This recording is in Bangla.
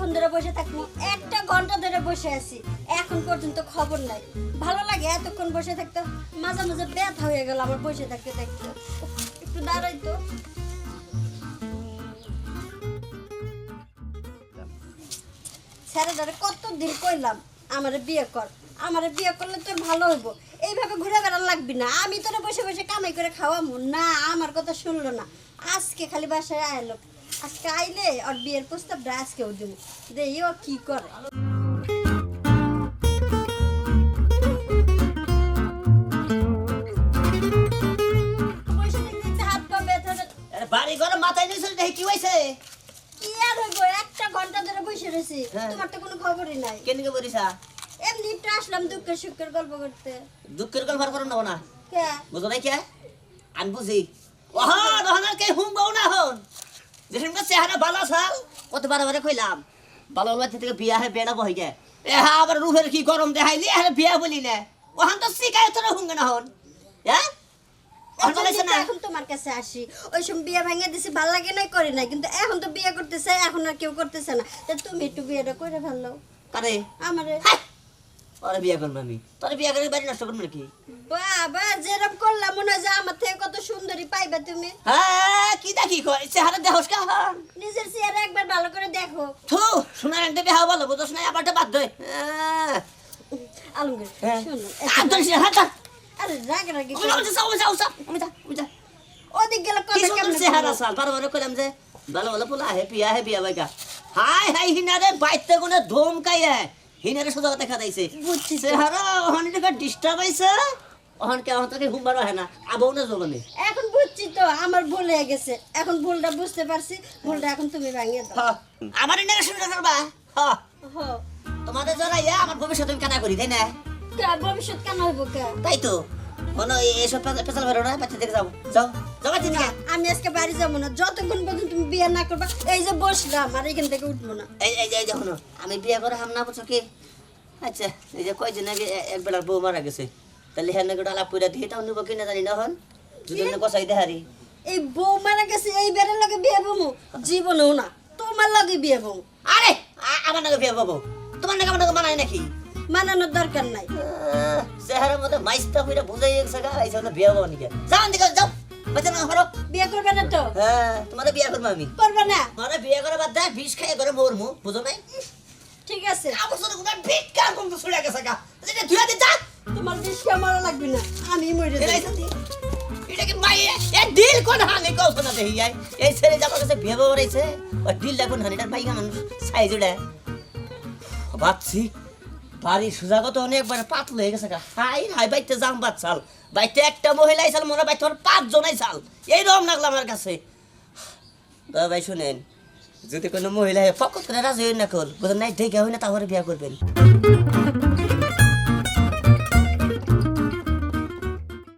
কতক্ষণ ধরে বসে থাকব। একটা ঘণ্টা ধরে বসে আছি। এখন পর্যন্ত খবর নাই। ভালো লাগে এতক্ষণ বসে থাকতে। মাঝে মাঝে ব্যথা হয়ে গেল আমার বসে থাকতে থাকতে। একটু দাঁড়াই তো। ছেড়ে কত দিন কইলাম, আমারে বিয়ে কর। আমারে বিয়ে করলে তোর ভালো হইব। এইভাবে ঘুরে বেড়ান লাগবি না। আমি তোরে বসে বসে কামাই করে খাওয়ামু। না, আমার কথা শুনলো না। আজকে খালি বাসায় আইলো আজকে আইলে ওর বিয়ের প্রস্তাবটা আজকেও দিব। ও কি করে? আরে বাড়ি ঘরে মাথায় নিয়েছিল দেখি কি হয়েছে? কি আর হইব একটা ঘণ্টা ধরে বসে রয়েছি। হ্যাঁ। তোমার তো কোনো খবরই নাই। বলিসা এমনি একটু আসলাম দুঃখের সুখের গল্প করতে। দুঃখের গল্প আর করো না না কে? বুঝো নাই কে? আমি বুঝি। আর কে হুম বউ না হন যেসব চেহারা ভালো ছাল কত বারে বারে কইলাম ভালো বাচ্চা থেকে বিয়া বেড়া বহি গে এ হা আবার রুহের কি গরম দেখাইলি? হ্যাঁ বিয়া বলি না। ওহান তো শিকায় তোর হুঙ্গে না হন। হ্যাঁ এখন তোমার কাছে আসি। ওই সময় বিয়ে ভেঙে দিছি ভালো লাগে নাই করে নাই। কিন্তু এখন তো বিয়ে করতেছে এখন আর কেউ করতেছে না। তুমি একটু বিয়েটা করে ফেলল আমারে। হাই! বিয়া করব আমি। তোর বিয়া করে বাড়ি নষ্ট করব নাকি? বাবা যেরকম করলাম মনে হয় যে আমার থেকে কত সুন্দরী পাইবা তুমি। হ্যাঁ কি দেখি কয়? চেহারা দেহস কা। হন নিজের চেহারা একবার ভালো করে দেখো। থু শোনার একটা বিয়া বলো বুঝছ না আবার বাদ দে আলমগীর। শোনো আদর সে হাত আরে রাগ রাগি যাও যাও যাও যাও আমি যা আমি যা। ওদিক গেলে কি কথা সুন্দর কেমন চেহারা সাল বারো বারো কইলাম যে ভালো ভালো পোলা হে পিয়া হে পিয়া বাইকা হাই হাই হিনারে বাইতে কোনে ধুম কাইয়া। হিনারে সোজা দেখা দিয়েছে বুঝছি। তো। ওখানে দেখা ডিস্টার্ব হইছে ওখান কে আমাকে ঘুম বারো হয় না। আবহাও না জলনে এখন বুঝছি তো আমার ভুল হয়ে গেছে। এখন ভুলটা বুঝতে পারছি ভুলটা এখন তুমি ভাঙিয়ে দাও। আমার এনে শুনে করবা হ্যাঁ। হ। তোমাদের যারা আমার ভবিষ্যৎ আমি কানা করি তাই না? ভবিষ্যৎ কেন হইব তাই তো। কোনো এসব পেছাল বেরো না বাচ্চা দেখে যাও যাও যাও বাচ্চা দিকে আমি আজকে বাড়ি যাব না। যতক্ষণ পর্যন্ত তুমি বিয়ে না করবা এই যে বসলাম আর এখান থেকে উঠবো না। এই এই এই দেখো আমি বিয়ে করে হাম না বুঝছ কি? আচ্ছা এই যে কয়দিন আগে এক বেলার বউ মারা গেছে। তাহলে হ্যাঁ নাকি আলাপ করে দিয়ে তাও নিব কিনা জানি না হন। দুজনে কষাই দেহারি এই বউ মারা গেছে এই বেড়ের লগে বিয়ে বমু জীবনেও না তোমার লগে বিয়ে বমু আরে আমার নাকি বিয়ে পাবো তোমার নাকি আমার নাকি মানায় নাকি? মানানোর দরকার নাই। আহ, চেহারার মধ্যে মাইস্তা হইরা বুঝাই গেছে গা এই সাথে বিয়ে পাবো নাকি? যাও দিকে যাও। বাচ্চা না করো বিয়ে করবে না তো? হ্যাঁ তোমার বিয়ে করব আমি। করবে না? তোমার বিয়ে করে বাদ দেয় বিষ খাই করে মরমু বুঝো নাই? ঠিক আছে। আমার সাথে কোনো ভিক্ষা কম তো ছুড়ে গেছে গা। যেটা ধুয়ে দিয়ে যা। তোমার বিষকে মারা লাগবে না আমি মরে যাব। এটা কি মাই এ দিল কোন হানি? কও শোনা দেই যাই এই ছেলে যাবার কাছে বিয়ে বাড়াইছে ওই ডিল দেখুন হানি এটার বাইকা মানুষ? সাইজ ওটা ভাবছি বাড়ি সুজাগত অনেকবার পাতল হয়ে গেছে হাই হাই, বাইতে যাম বাচ্চাল বাইতে একটা মহিলা আইসাল মনে বাইতে জন আইসাল এই রকম লাগল আমার কাছে। তো ভাই, শুনেন, যদি কোনো মহিলা ফকত করে রাজি হই না কল বোধ নাই দেখে হই না, তাহলে বিয়া করবেন।